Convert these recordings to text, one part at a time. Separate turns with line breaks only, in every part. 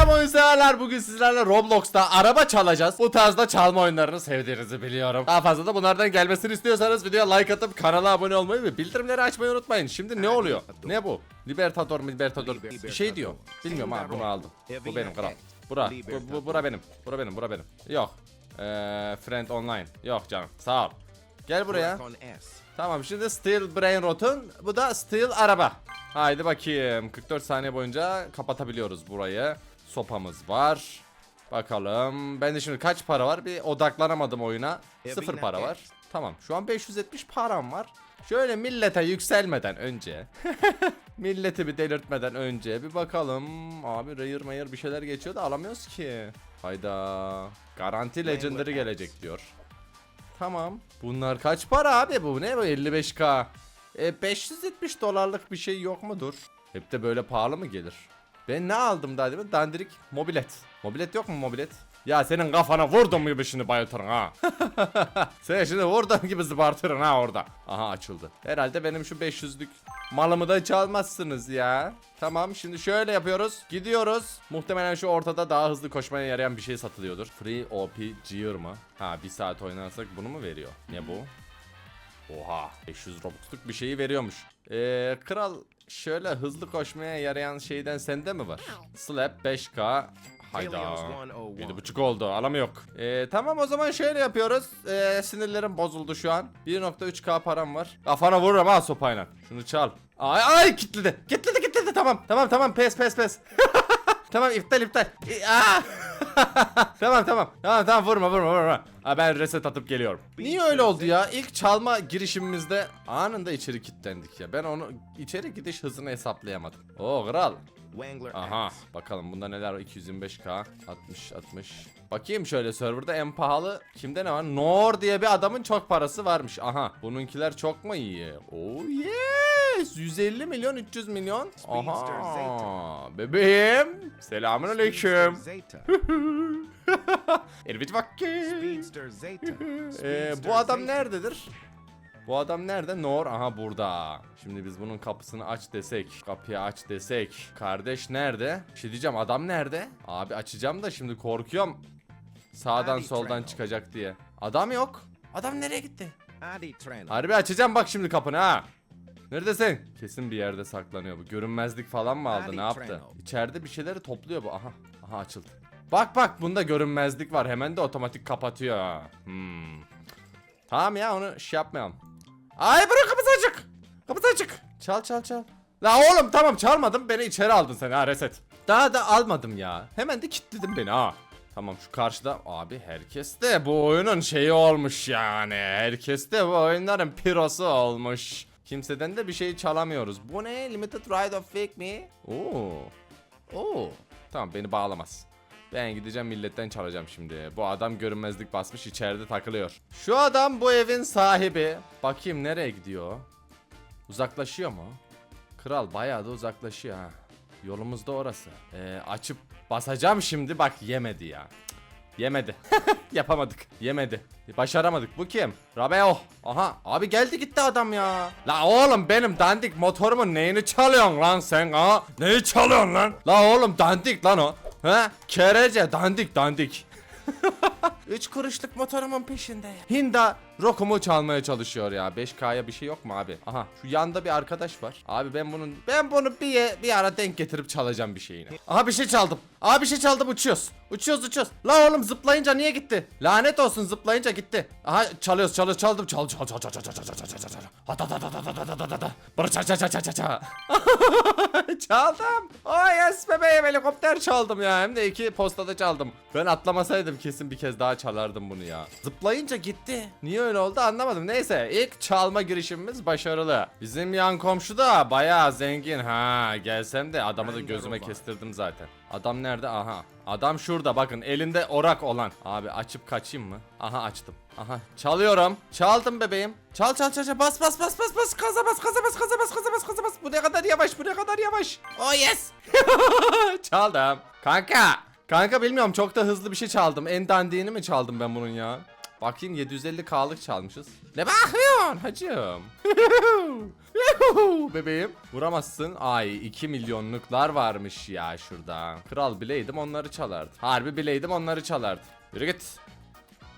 Selam oyun severler. Bugün sizlerle Roblox'ta araba çalacağız. Bu tarzda çalma oyunlarını sevdiğinizi biliyorum. Daha fazla da bunlardan gelmesini istiyorsanız videoya like atıp kanala abone olmayı ve bildirimleri açmayı unutmayın. Şimdi ne oluyor? Ne bu? Libertador Libertador? Bir şey diyor. Bilmiyorum abi bunu aldım. Bu benim kral. Bura. Bu, bu, bura benim. Bura benim. Bura benim. Yok. Ee, friend online. Yok canım. Sağ ol. Gel buraya. Tamam şimdi Steel Brain Rot'un bu da Steel araba. Haydi bakayım 44 saniye boyunca kapatabiliyoruz burayı. Sopamız var. Bakalım. Ben de şimdi kaç para var? Bir odaklanamadım oyuna. Sıfır para var. Tamam şu an 570 param var. Şöyle millete yükselmeden önce Milleti bir delirtmeden önce bir bakalım Abi rayır mayır bir şeyler geçiyor da alamıyoruz ki Hayda Garanti Legendary gelecek diyor Tamam. Bunlar kaç para abi bu ne bu 55k? E 570 dolarlık bir şey yok mudur? Hep de böyle pahalı mı gelir? Ben ne aldım daha mi? Dandirik mobilet. Mobilet yok mu mobilet? Ya senin kafana vurdum gibi şimdi bayıltırın ha. Sen şimdi vurdum gibi zıbartırın ha orada. Aha açıldı. Herhalde benim şu 500'lük malımı da çalmazsınız ya. Tamam şimdi şöyle yapıyoruz. Gidiyoruz. Muhtemelen şu ortada daha hızlı koşmaya yarayan bir şey satılıyordur. Free OP Gear mı? Ha bir saat oynarsak bunu mu veriyor? Ne bu? Oha 500 Robux'luk bir şeyi veriyormuş. Ee, kral şöyle hızlı koşmaya yarayan şeyden sende mi var? Slap 5k Hayda.
Helios 101.
7.5 oldu alamı yok. Ee, tamam o zaman şöyle yapıyoruz. Ee, sinirlerim bozuldu şu an. 1.3k param var. Kafana vururum ha sopayla. Şunu çal. Ay ay kitledi. Kitledi kitledi tamam. Tamam tamam pes pes pes. tamam iptal iptal. İ- Aa! tamam tamam. Tamam tamam vurma vurma vurma. Ha, ben reset atıp geliyorum. Niye öyle oldu ya? İlk çalma girişimimizde anında içeri kilitlendik ya. Ben onu içeri gidiş hızını hesaplayamadım. Oo kral.
Wangler
Aha bakalım bunda neler var 225k 60 60 Bakayım şöyle serverda en pahalı kimde ne var Nor diye bir adamın çok parası varmış aha bununkiler çok mu iyi Oh yes 150 milyon 300 milyon Aha bebeğim Selamun aleyküm. Elbet
Zeta.
ee, bu adam nerededir? Bu adam nerede? Nor. Aha burada. Şimdi biz bunun kapısını aç desek. Kapıyı aç desek. Kardeş nerede? Bir şey diyeceğim adam nerede? Abi açacağım da şimdi korkuyorum. Sağdan soldan çıkacak diye. Adam yok. Adam nereye gitti? Harbi açacağım bak şimdi kapını ha. Neredesin? Kesin bir yerde saklanıyor bu. Görünmezlik falan mı aldı? Ne yaptı? İçeride bir şeyleri topluyor bu. Aha. Aha açıldı. Bak bak bunda görünmezlik var. Hemen de otomatik kapatıyor. Hmm. Tamam ya onu şey yapmayalım. Ay bırak kapısı açık. Kapısı açık. Çal çal çal. La oğlum tamam çalmadım beni içeri aldın sen ha reset. Daha da almadım ya. Hemen de kilitledin beni ha. Tamam şu karşıda abi herkes de bu oyunun şeyi olmuş yani. Herkes de bu oyunların pirosu olmuş. Kimseden de bir şey çalamıyoruz. Bu ne? Limited Ride of Fake mi? Oo. Oo. Tamam beni bağlamaz. Ben gideceğim milletten çalacağım şimdi. Bu adam görünmezlik basmış içeride takılıyor. Şu adam bu evin sahibi. Bakayım nereye gidiyor? Uzaklaşıyor mu? Kral bayağı da uzaklaşıyor ha. Yolumuz da orası. Ee, açıp basacağım şimdi bak yemedi ya. Yemedi. Yapamadık. Yemedi. Başaramadık. Bu kim? Rabeo. Aha. Abi geldi gitti adam ya. La oğlum benim dandik motorumun neyini çalıyorsun lan sen ha? Neyi çalıyorsun lan? La oğlum dandik lan o. He? Kerece dandik dandik. 3 kuruşluk motorumun peşinde. Hinda rokumu çalmaya çalışıyor ya. 5K'ya bir şey yok mu abi? Aha şu yanda bir arkadaş var. Abi ben bunun ben bunu bir bir ara denk getirip çalacağım bir şeyini. Aha bir şey çaldım. Aha bir şey çaldım uçuyoruz. Uçuyoruz uçuyoruz. La oğlum zıplayınca niye gitti? Lanet olsun zıplayınca gitti. Aha çalıyoruz çalıyoruz çaldım. Çal çal çal çal çal çal çal çal çal çal çal. Hata hata hata hata hata hata. Bırı çal çal çal çal çal çal. çaldım. Oh yes bebeğim helikopter çaldım ya. Hem de iki postada çaldım. Ben atlamasaydım kesin bir kez daha çalardım bunu ya. Zıplayınca gitti. Niye öyle oldu anlamadım. Neyse ilk çalma girişimimiz başarılı. Bizim yan komşu da bayağı zengin. Ha gelsem de adamı da gözüme kestirdim zaten. Adam nerede? Aha. Adam şurada bakın elinde orak olan. Abi açıp kaçayım mı? Aha açtım. Aha çalıyorum. Çaldım bebeğim. Çal çal çal çal bas bas bas bas bas gaza bas gaza bas gaza bas gaza bas gaza bas. Bu ne kadar yavaş bu ne kadar yavaş. Oh yes. Çaldım. Kanka. Kanka bilmiyorum çok da hızlı bir şey çaldım. En dandiğini mi çaldım ben bunun ya? Bakayım 750k'lık çalmışız. Ne bakıyorsun hacım? Bebeğim. Vuramazsın. Ay 2 milyonluklar varmış ya şurada. Kral bileydim onları çalardı. Harbi bileydim onları çalardı. Yürü git.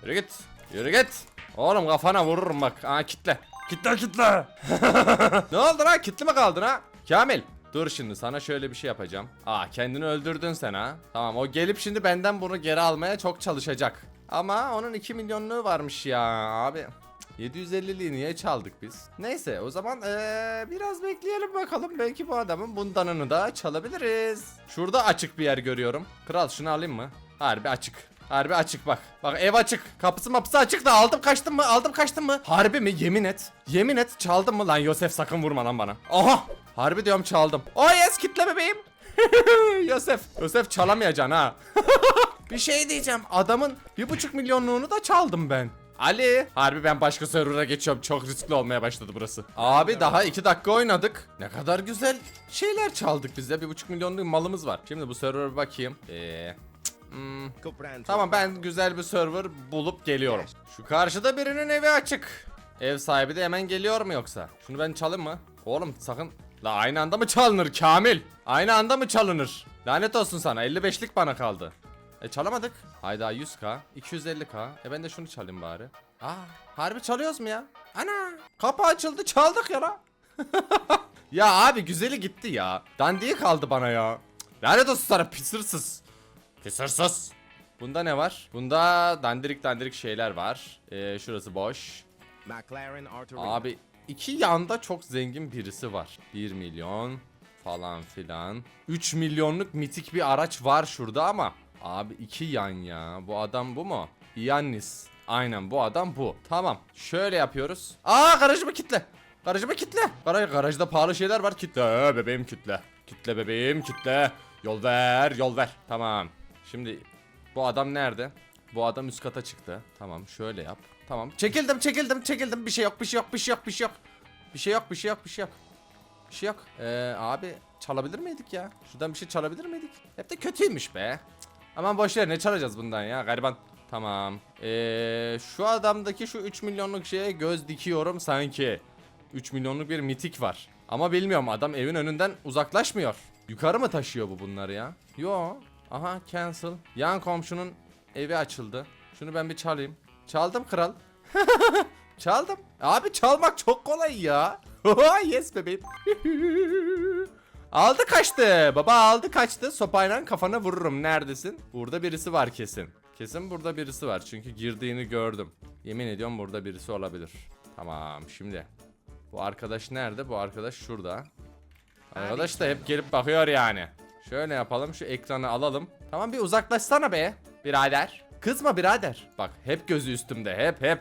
Yürü git. Yürü git. Oğlum kafana vururum bak. Aa kitle. Kitle kitle. ne oldu lan? Kitli mi kaldın ha? Kamil. Dur şimdi sana şöyle bir şey yapacağım. Aa kendini öldürdün sen ha. Tamam o gelip şimdi benden bunu geri almaya çok çalışacak. Ama onun 2 milyonluğu varmış ya abi. 750'liği niye çaldık biz? Neyse o zaman eee, biraz bekleyelim bakalım. Belki bu adamın bundanını da çalabiliriz. Şurada açık bir yer görüyorum. Kral şunu alayım mı? Harbi açık. Harbi açık bak. Bak ev açık. Kapısı mapısı açık da aldım kaçtım mı? Aldım kaçtım mı? Harbi mi? Yemin et. Yemin et çaldım mı lan Yosef sakın vurma lan bana. Aha! Harbi diyorum çaldım. Oh yes kitle bebeğim. Yosef. Yosef çalamayacaksın ha. bir şey diyeceğim. Adamın bir buçuk milyonluğunu da çaldım ben. Ali. Harbi ben başka server'a geçiyorum. Çok riskli olmaya başladı burası. Abi daha iki dakika oynadık. Ne kadar güzel şeyler çaldık biz de. Bir buçuk milyonluk malımız var. Şimdi bu server'a bir bakayım. Eee... Hmm. Tamam ben güzel bir server bulup geliyorum. Şu karşıda birinin evi açık. Ev sahibi de hemen geliyor mu yoksa? Şunu ben çalayım mı? Oğlum sakın. La aynı anda mı çalınır Kamil? Aynı anda mı çalınır? Lanet olsun sana 55'lik bana kaldı. E çalamadık. Hayda 100k, 250k. E ben de şunu çalayım bari. Aa, harbi çalıyoruz mu ya? Ana, kapı açıldı çaldık ya la. ya abi güzeli gitti ya. Dandiği kaldı bana ya. Lanet olsun sana pis hırsız. Pis hırsız. Bunda ne var? Bunda dandirik dandirik şeyler var. Ee, şurası boş.
McLaren.
Abi iki yanda çok zengin birisi var. 1 milyon falan filan. 3 milyonluk mitik bir araç var şurada ama. Abi iki yan ya. Bu adam bu mu? Yannis. Aynen bu adam bu. Tamam. Şöyle yapıyoruz. Aa garajımı kitle. Garajımı kitle. Garaj, garajda pahalı şeyler var. Kitle Ee, bebeğim kitle. Kitle bebeğim kitle. Yol ver yol ver. Tamam. Şimdi bu adam nerede? Bu adam üst kata çıktı. Tamam şöyle yap. Tamam. Çekildim çekildim çekildim. Bir şey yok bir şey yok bir şey yok bir şey yok. Bir şey yok bir şey yok bir şey yok. Bir şey yok. Ee, abi çalabilir miydik ya? Şuradan bir şey çalabilir miydik? Hep de kötüymüş be. Aman boş ver ne çalacağız bundan ya gariban. Tamam. Ee, şu adamdaki şu 3 milyonluk şeye göz dikiyorum sanki. 3 milyonluk bir mitik var. Ama bilmiyorum adam evin önünden uzaklaşmıyor. Yukarı mı taşıyor bu bunları ya? Yo. Aha cancel. Yan komşunun evi açıldı. Şunu ben bir çalayım. Çaldım kral. Çaldım. Abi çalmak çok kolay ya. yes bebeğim. aldı kaçtı. Baba aldı kaçtı. Sopayla kafana vururum. Neredesin? Burada birisi var kesin. Kesin burada birisi var. Çünkü girdiğini gördüm. Yemin ediyorum burada birisi olabilir. Tamam şimdi. Bu arkadaş nerede? Bu arkadaş şurada. Arkadaş da hep gelip bakıyor yani. Şöyle yapalım şu ekranı alalım. Tamam bir uzaklaşsana be birader. Kızma birader. Bak hep gözü üstümde hep hep.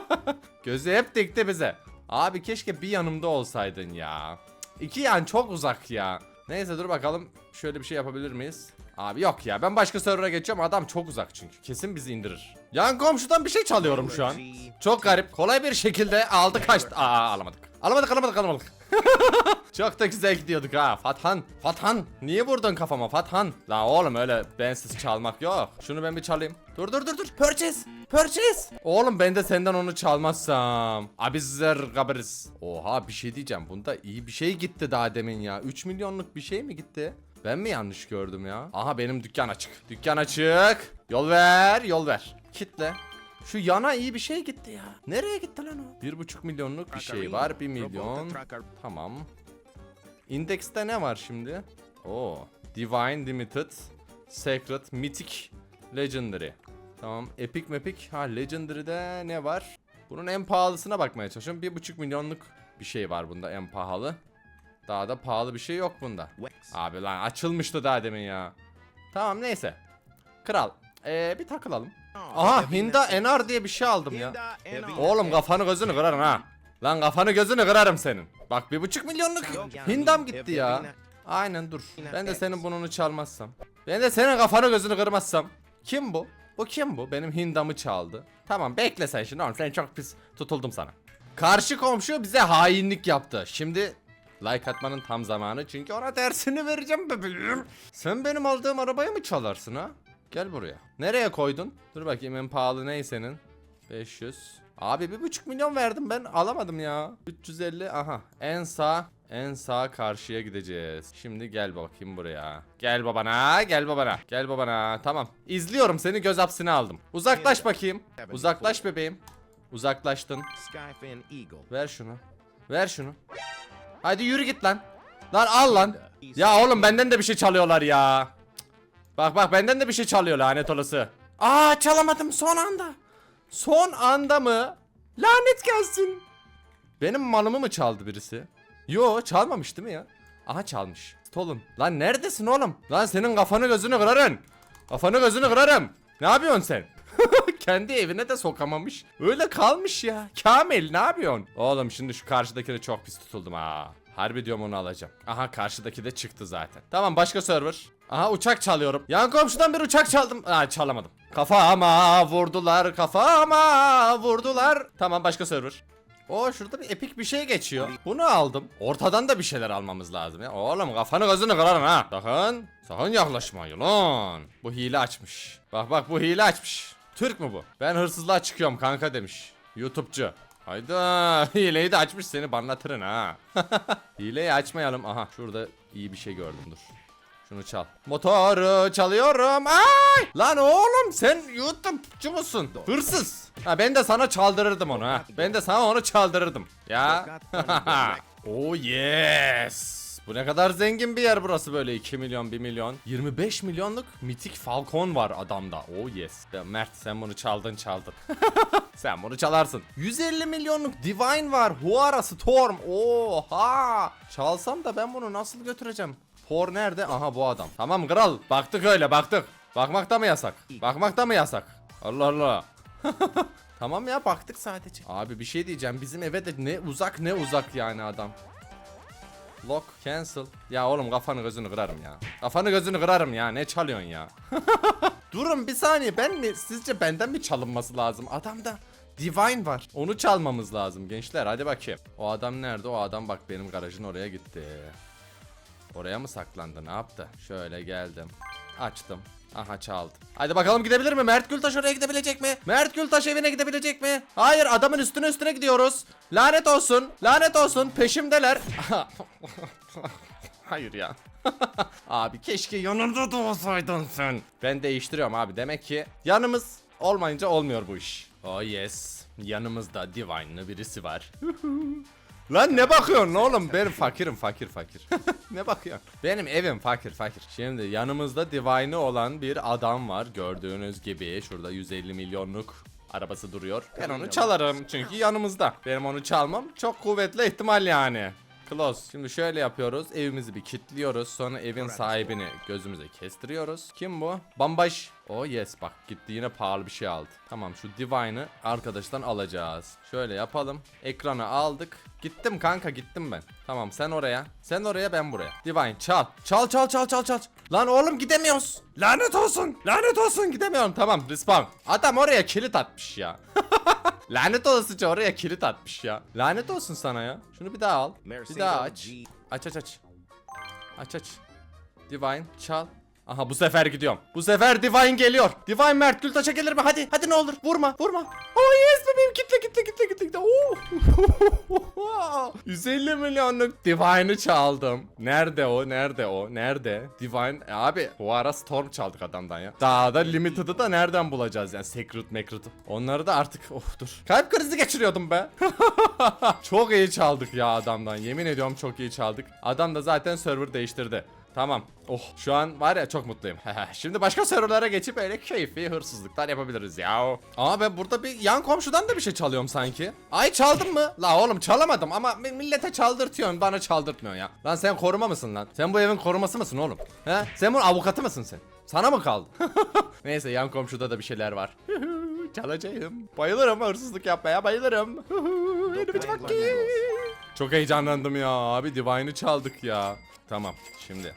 gözü hep dikti bize. Abi keşke bir yanımda olsaydın ya. Cık, İki yan çok uzak ya. Neyse dur bakalım şöyle bir şey yapabilir miyiz? Abi yok ya ben başka server'a geçiyorum adam çok uzak çünkü kesin bizi indirir. Yan komşudan bir şey çalıyorum şu an. Çok garip. Kolay bir şekilde aldı kaçtı. Aa alamadık. Alamadık alamadık alamadık. Çok da güzel gidiyorduk ha. Fathan. Fathan. Niye vurdun kafama Fathan? La oğlum öyle bensiz çalmak yok. Şunu ben bir çalayım. Dur dur dur dur. Purchase. Purchase. Oğlum ben de senden onu çalmazsam. Abizler gaberiz. Oha bir şey diyeceğim. Bunda iyi bir şey gitti daha demin ya. 3 milyonluk bir şey mi gitti? Ben mi yanlış gördüm ya? Aha benim dükkan açık. Dükkan açık. Yol ver, yol ver. Kitle. Şu yana iyi bir şey gitti ya. Nereye gitti lan o? Bir buçuk milyonluk bir şey var. Bir milyon. Tamam. Index'te ne var şimdi? Oo. Divine Limited. Sacred Mythic Legendary. Tamam. Epic Mepic. Ha Legendary'de ne var? Bunun en pahalısına bakmaya çalışıyorum. Bir buçuk milyonluk bir şey var bunda en pahalı. Daha da pahalı bir şey yok bunda. Abi lan açılmıştı daha demin ya. Tamam neyse. Kral. Ee, bir takılalım. Aha Hinda Enar diye bir şey aldım ya. Oğlum kafanı gözünü kırarım ha. Lan kafanı gözünü kırarım senin. Bak bir buçuk milyonluk hindam gitti ya. Aynen dur. Ben de senin bununu çalmazsam. Ben de senin kafanı gözünü kırmazsam. Kim bu? Bu kim bu? Benim hindamı çaldı. Tamam bekle sen şimdi oğlum sen çok pis tutuldum sana. Karşı komşu bize hainlik yaptı. Şimdi like atmanın tam zamanı çünkü ona dersini vereceğim bebeğim. Sen benim aldığım arabayı mı çalarsın ha? Gel buraya. Nereye koydun? Dur bakayım en pahalı ney senin? 500. Abi bir buçuk milyon verdim ben alamadım ya. 350 aha en sağ en sağ karşıya gideceğiz. Şimdi gel bakayım buraya. Gel babana gel babana gel babana tamam. İzliyorum seni göz hapsine aldım. Uzaklaş bakayım. Uzaklaş bebeğim. Uzaklaştın. Ver şunu. Ver şunu. Hadi yürü git lan. Lan al lan. Ya oğlum benden de bir şey çalıyorlar ya. Bak bak benden de bir şey çalıyor lanet olası. Aa çalamadım son anda. Son anda mı? Lanet gelsin. Benim malımı mı çaldı birisi? Yo çalmamış değil mi ya? Aha çalmış. Stolen. Lan neredesin oğlum? Lan senin kafanı gözünü kırarım. Kafanı gözünü kırarım. Ne yapıyorsun sen? Kendi evine de sokamamış. Öyle kalmış ya. Kamil ne yapıyorsun? Oğlum şimdi şu karşıdakine çok pis tutuldum ha. Harbi diyorum onu alacağım. Aha karşıdaki de çıktı zaten. Tamam başka server. Aha uçak çalıyorum. Yan komşudan bir uçak çaldım. Aa çalamadım. Kafama vurdular kafama vurdular. Tamam başka server. O şurada bir epik bir şey geçiyor. Bunu aldım. Ortadan da bir şeyler almamız lazım ya. Oğlum kafanı gözünü kırarım ha. Sakın. Sakın yaklaşma yılan. Bu hile açmış. Bak bak bu hile açmış. Türk mü bu? Ben hırsızlığa çıkıyorum kanka demiş. YouTube'cu. Hayda hileyi de açmış seni banlatırın ha. Hileyi açmayalım. Aha şurada iyi bir şey gördüm dur. Şunu çal. Motoru çalıyorum. Ay! Lan oğlum sen YouTube'cu musun? Hırsız. Ha ben de sana çaldırırdım onu ha. Ben de sana onu çaldırırdım. Ya. oh yes. Bu ne kadar zengin bir yer burası böyle 2 milyon 1 milyon 25 milyonluk mitik falcon var adamda oh yes ya Mert sen bunu çaldın çaldın Sen bunu çalarsın 150 milyonluk divine var Huara storm oha Çalsam da ben bunu nasıl götüreceğim Thor nerede aha bu adam Tamam kral baktık öyle baktık Bakmak da mı yasak Bakmak da mı yasak Allah Allah Tamam ya baktık sadece. Abi bir şey diyeceğim. Bizim eve de ne uzak ne uzak yani adam. Lock cancel. Ya oğlum kafanı gözünü kırarım ya. Kafanı gözünü kırarım ya. Ne çalıyorsun ya? Durun bir saniye. Ben mi sizce benden mi çalınması lazım? Adamda Divine var. Onu çalmamız lazım gençler. Hadi bakayım. O adam nerede? O adam bak benim garajın oraya gitti. Oraya mı saklandı? Ne yaptı? Şöyle geldim. Açtım. Aha çaldım. Hadi bakalım gidebilir mi? Mert Gültaş oraya gidebilecek mi? Mert Gültaş evine gidebilecek mi? Hayır adamın üstüne üstüne gidiyoruz. Lanet olsun. Lanet olsun. Peşimdeler. Hayır ya. abi keşke yanımda da olsaydın sen. Ben değiştiriyorum abi. Demek ki yanımız olmayınca olmuyor bu iş. Oh yes. Yanımızda Divine'lı birisi var. Lan ne bakıyorsun oğlum? Ben fakirim fakir fakir. ne bakıyorsun? Benim evim fakir fakir. Şimdi yanımızda Divine'ı olan bir adam var. Gördüğünüz gibi şurada 150 milyonluk arabası duruyor. Ben onu çalarım çünkü yanımızda. Benim onu çalmam çok kuvvetli ihtimal yani. Close. Şimdi şöyle yapıyoruz. Evimizi bir kilitliyoruz. Sonra evin sahibini gözümüze kestiriyoruz. Kim bu? Bambaş. Oh yes bak gitti yine pahalı bir şey aldı. Tamam şu Divine'ı arkadaştan alacağız. Şöyle yapalım. Ekranı aldık. Gittim kanka gittim ben. Tamam sen oraya. Sen oraya ben buraya. Divine çal. Çal çal çal çal çal. Lan oğlum gidemiyoruz. Lanet olsun. Lanet olsun gidemiyorum. Tamam respawn. Adam oraya kilit atmış ya. Lanet olasıca oraya kilit atmış ya. Lanet olsun sana ya. Şunu bir daha al. Bir daha aç. Aç aç aç. Aç aç. Divine çal. Aha bu sefer gidiyorum. Bu sefer Divine geliyor. Divine Mert Gültaş'a gelir mi? Hadi hadi ne olur. Vurma vurma. Oh yes bebeğim kitle kitle kitle kitle. kitle. Oo. 150 milyonluk Divine'ı çaldım. Nerede o? Nerede o? Nerede? Divine E abi bu ara Storm çaldık adamdan ya. Daha da Limited'ı da nereden bulacağız yani Secret Macret'ı. Onları da artık oh dur. Kalp krizi geçiriyordum be. çok iyi çaldık ya adamdan. Yemin ediyorum çok iyi çaldık. Adam da zaten server değiştirdi. Tamam. Oh şu an var ya çok mutluyum. Şimdi başka serverlara geçip öyle keyfi hırsızlıklar yapabiliriz ya. Aa ben burada bir yan komşudan da bir şey çalıyorum sanki. Ay çaldın mı? La oğlum çalamadım ama mi- millete çaldırtıyorsun bana çaldırtmıyorsun ya. Lan sen koruma mısın lan? Sen bu evin koruması mısın oğlum? He? Sen bunun avukatı mısın sen? Sana mı kaldı? Neyse yan komşuda da bir şeyler var. Çalacağım. Bayılırım hırsızlık yapmaya bayılırım. Çok heyecanlandım ya abi Divine'ı çaldık ya. Tamam şimdi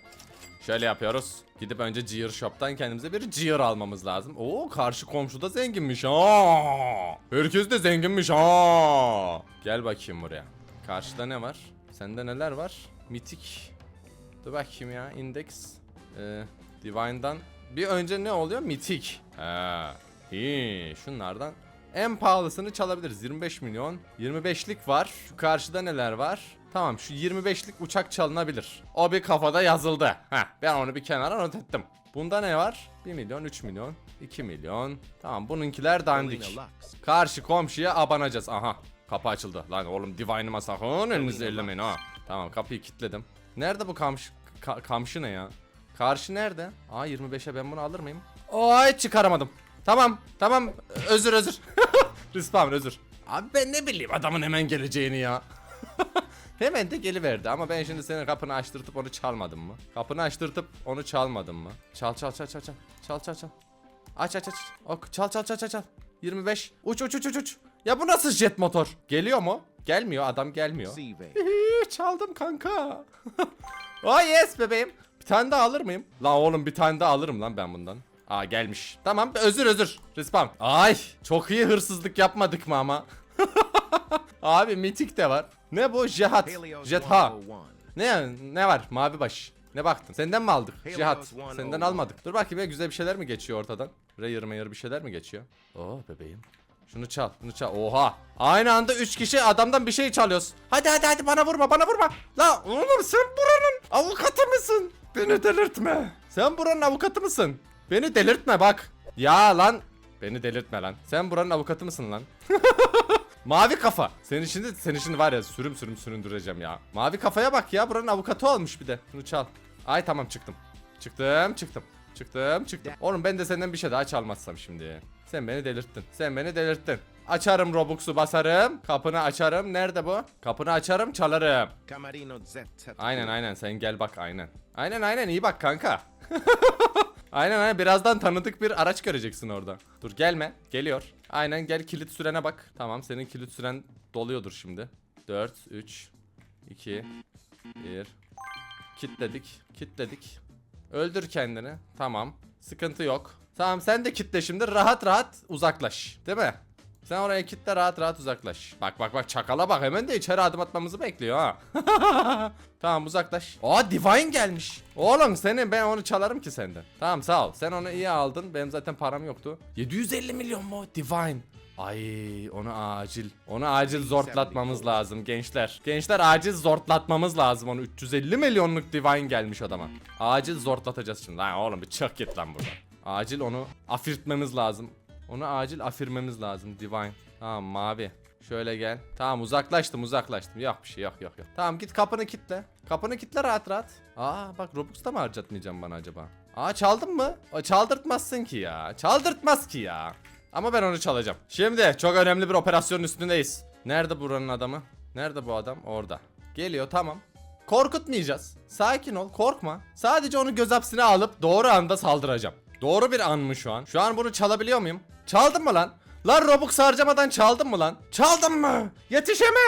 şöyle yapıyoruz. Gidip önce Gear Shop'tan kendimize bir Gear almamız lazım. Oo karşı komşu da zenginmiş ha. Herkes de zenginmiş ha. Gel bakayım buraya. Karşıda ne var? Sende neler var? Mitik. Dur bakayım ya. Index. Ee, Divine'dan. Bir önce ne oluyor? Mitik. Ha. Hi, şunlardan En pahalısını çalabiliriz. 25 milyon. 25'lik var. Şu karşıda neler var? Tamam şu 25'lik uçak çalınabilir. O bir kafada yazıldı. Heh, ben onu bir kenara not ettim. Bunda ne var? 1 milyon, 3 milyon, 2 milyon. Tamam bununkiler dandik. Karşı komşuya abanacağız. Aha kapı açıldı. Lan oğlum Divine'ıma sakın elinizi ellemeyin ha. Tamam kapıyı kilitledim. Nerede bu kamşı? Ka- kamşı ne ya? Karşı nerede? Aa 25'e ben bunu alır mıyım? Ay çıkaramadım. Tamam tamam özür özür. Respawn özür. Abi ben ne bileyim adamın hemen geleceğini ya. Hemen de geliverdi ama ben şimdi senin kapını açtırtıp onu çalmadım mı? Kapını açtırtıp onu çalmadım mı? Çal çal çal çal çal. Çal çal çal. Aç aç aç. Ok çal çal çal çal çal. 25. Uç uç uç uç uç. Ya bu nasıl jet motor? Geliyor mu? Gelmiyor adam gelmiyor. Çaldım kanka. oh yes bebeğim. Bir tane daha alır mıyım? Lan oğlum bir tane daha alırım lan ben bundan. Aa gelmiş. Tamam özür özür. Respawn. Ay çok iyi hırsızlık yapmadık mı ama? Abi mitik de var. Ne bu?
Helios
Jetha.
101.
Ne ne var? Mavi baş. Ne baktın? Senden mi aldık? Cihat.
101.
Senden almadık. Dur bakayım ya güzel bir şeyler mi geçiyor ortadan? Rayır mayır bir şeyler mi geçiyor? Oh bebeğim. Şunu çal, şunu çal. Oha. Aynı anda 3 kişi adamdan bir şey çalıyoruz. Hadi hadi hadi bana vurma, bana vurma. La oğlum sen buranın avukatı mısın? Beni delirtme. Sen buranın avukatı mısın? Beni delirtme bak. Ya lan. Beni delirtme lan. Sen buranın avukatı mısın lan? Mavi kafa. Senin şimdi senin şimdi var ya sürüm sürüm süründüreceğim ya. Mavi kafaya bak ya buranın avukatı olmuş bir de. Şunu çal. Ay tamam çıktım. Çıktım çıktım. Çıktım çıktım. Oğlum ben de senden bir şey daha çalmazsam şimdi. Sen beni delirttin. Sen beni delirttin. Açarım Robux'u basarım. Kapını açarım. Nerede bu? Kapını açarım çalarım. Aynen aynen sen gel bak aynen. Aynen aynen iyi bak kanka. aynen aynen birazdan tanıdık bir araç göreceksin orada. Dur gelme geliyor. Aynen gel kilit sürene bak. Tamam senin kilit süren doluyordur şimdi. 4 3 2 1 Kitledik kitledik. Öldür kendini. Tamam. Sıkıntı yok. Tamam sen de kitle şimdi rahat rahat uzaklaş. Değil mi? Sen oraya kitle rahat rahat uzaklaş. Bak bak bak çakala bak hemen de içeri adım atmamızı bekliyor ha. tamam uzaklaş. Aa Divine gelmiş. Oğlum senin ben onu çalarım ki senden. Tamam sağ ol. Sen onu iyi aldın. Benim zaten param yoktu. 750 milyon mu Divine? Ay onu acil. Onu acil zortlatmamız lazım gençler. Gençler acil zortlatmamız lazım onu. 350 milyonluk Divine gelmiş adama. Acil zortlatacağız şimdi. Lan oğlum bir çık git lan buradan. Acil onu afirtmemiz lazım. Onu acil afirmemiz lazım Divine. Tamam mavi. Şöyle gel. Tamam uzaklaştım uzaklaştım. Yok bir şey yok yok yok. Tamam git kapını kitle. Kapını kitle rahat rahat. Aa bak Robux'ta mı harcatmayacağım bana acaba? Aa çaldın mı? O çaldırtmazsın ki ya. Çaldırtmaz ki ya. Ama ben onu çalacağım. Şimdi çok önemli bir operasyonun üstündeyiz. Nerede buranın adamı? Nerede bu adam? Orada. Geliyor tamam. Korkutmayacağız. Sakin ol korkma. Sadece onu göz hapsine alıp doğru anda saldıracağım. Doğru bir an mı şu an? Şu an bunu çalabiliyor muyum? Çaldın mı lan? Lan Robux harcamadan çaldın mı lan? Çaldın mı? Yetişeme.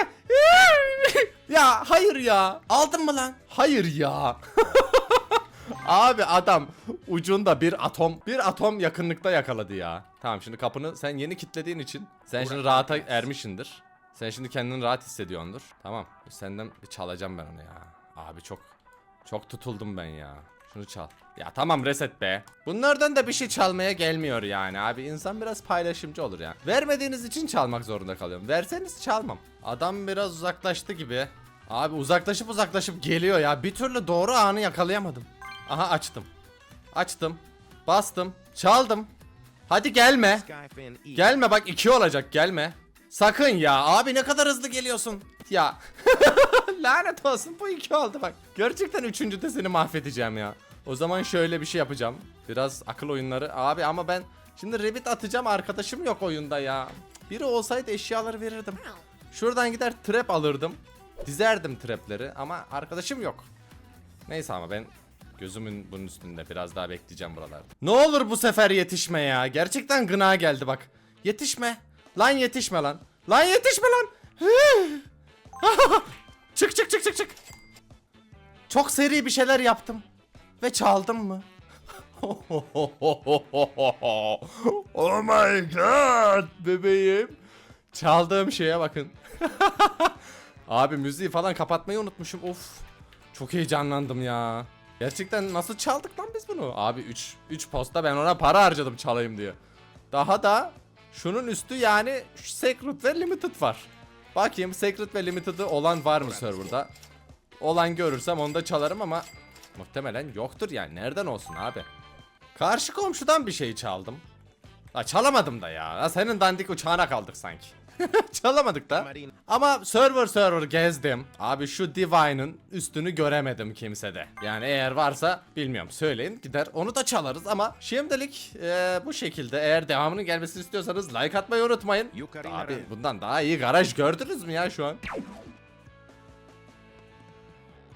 ya hayır ya. Aldın mı lan? Hayır ya. Abi adam ucunda bir atom bir atom yakınlıkta yakaladı ya. Tamam şimdi kapını sen yeni kilitlediğin için sen şimdi rahata ermişindir. Sen şimdi kendini rahat hissediyordur. Tamam. Senden bir çalacağım ben onu ya. Abi çok çok tutuldum ben ya. Şunu çal. Ya tamam reset be. Bunlardan da bir şey çalmaya gelmiyor yani abi. insan biraz paylaşımcı olur ya. Vermediğiniz için çalmak zorunda kalıyorum. Verseniz çalmam. Adam biraz uzaklaştı gibi. Abi uzaklaşıp uzaklaşıp geliyor ya. Bir türlü doğru anı yakalayamadım. Aha açtım. Açtım. Bastım. Çaldım. Hadi gelme. Gelme bak iki olacak gelme. Sakın ya abi ne kadar hızlı geliyorsun. Ya. Lanet olsun bu iki oldu bak. Gerçekten üçüncüde seni mahvedeceğim ya. O zaman şöyle bir şey yapacağım. Biraz akıl oyunları. Abi ama ben şimdi Revit atacağım arkadaşım yok oyunda ya. Biri olsaydı eşyaları verirdim. Şuradan gider trap alırdım. Dizerdim trapleri ama arkadaşım yok. Neyse ama ben gözümün bunun üstünde biraz daha bekleyeceğim buralarda. Ne olur bu sefer yetişme ya. Gerçekten gına geldi bak. Yetişme. Lan yetişme lan. Lan yetişme lan. çık çık çık çık çık. Çok seri bir şeyler yaptım. Ve çaldım mı? oh my god bebeğim. Çaldığım şeye bakın. Abi müziği falan kapatmayı unutmuşum. Of. Çok heyecanlandım ya. Gerçekten nasıl çaldık lan biz bunu? Abi 3 3 posta ben ona para harcadım çalayım diye. Daha da Şunun üstü yani Secret ve Limited var. Bakayım Secret ve Limited'ı olan var mı serverda? Olan görürsem onu da çalarım ama muhtemelen yoktur yani. Nereden olsun abi? Karşı komşudan bir şey çaldım. Ha çalamadım da ya. Ha, senin dandik uçağına kaldık sanki. Çalamadık da. Ama server server gezdim. Abi şu Divine'ın üstünü göremedim kimsede. Yani eğer varsa bilmiyorum söyleyin gider onu da çalarız ama şimdilik eee, bu şekilde eğer devamının gelmesini istiyorsanız like atmayı unutmayın. Abi bundan daha iyi garaj gördünüz mü ya şu an?